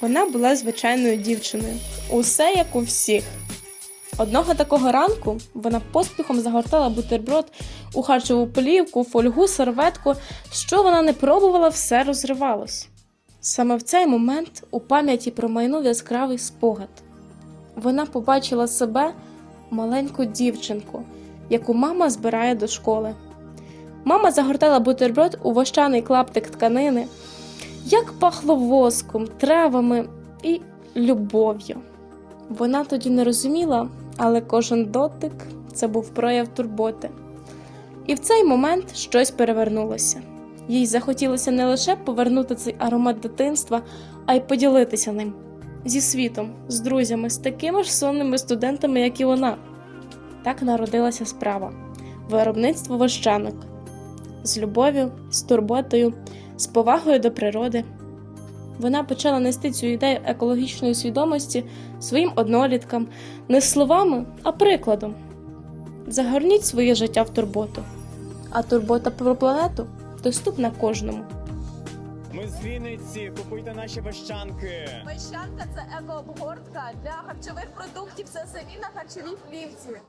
Вона була звичайною дівчиною. Усе як у всіх. Одного такого ранку вона поспіхом загортала бутерброд у харчову полівку, фольгу, серветку. Що вона не пробувала, все розривалось. Саме в цей момент у пам'яті промайнув яскравий спогад. Вона побачила себе маленьку дівчинку, яку мама збирає до школи. Мама загортала бутерброд у вощаний клаптик тканини, як пахло воском, травами і любов'ю. Вона тоді не розуміла, але кожен дотик це був прояв турботи. І в цей момент щось перевернулося. Їй захотілося не лише повернути цей аромат дитинства, а й поділитися ним зі світом, з друзями, з такими ж сонними студентами, як і вона. Так народилася справа виробництво вощанок з любов'ю, з турботою, з повагою до природи. Вона почала нести цю ідею екологічної свідомості своїм одноліткам не словами, а прикладом. Загорніть своє життя в турботу, а турбота про планету доступна кожному. Ми з Вінниці, купуйте наші вощанки. Вещанка це екообгортка для харчових продуктів. Це самі на харчовій плівці.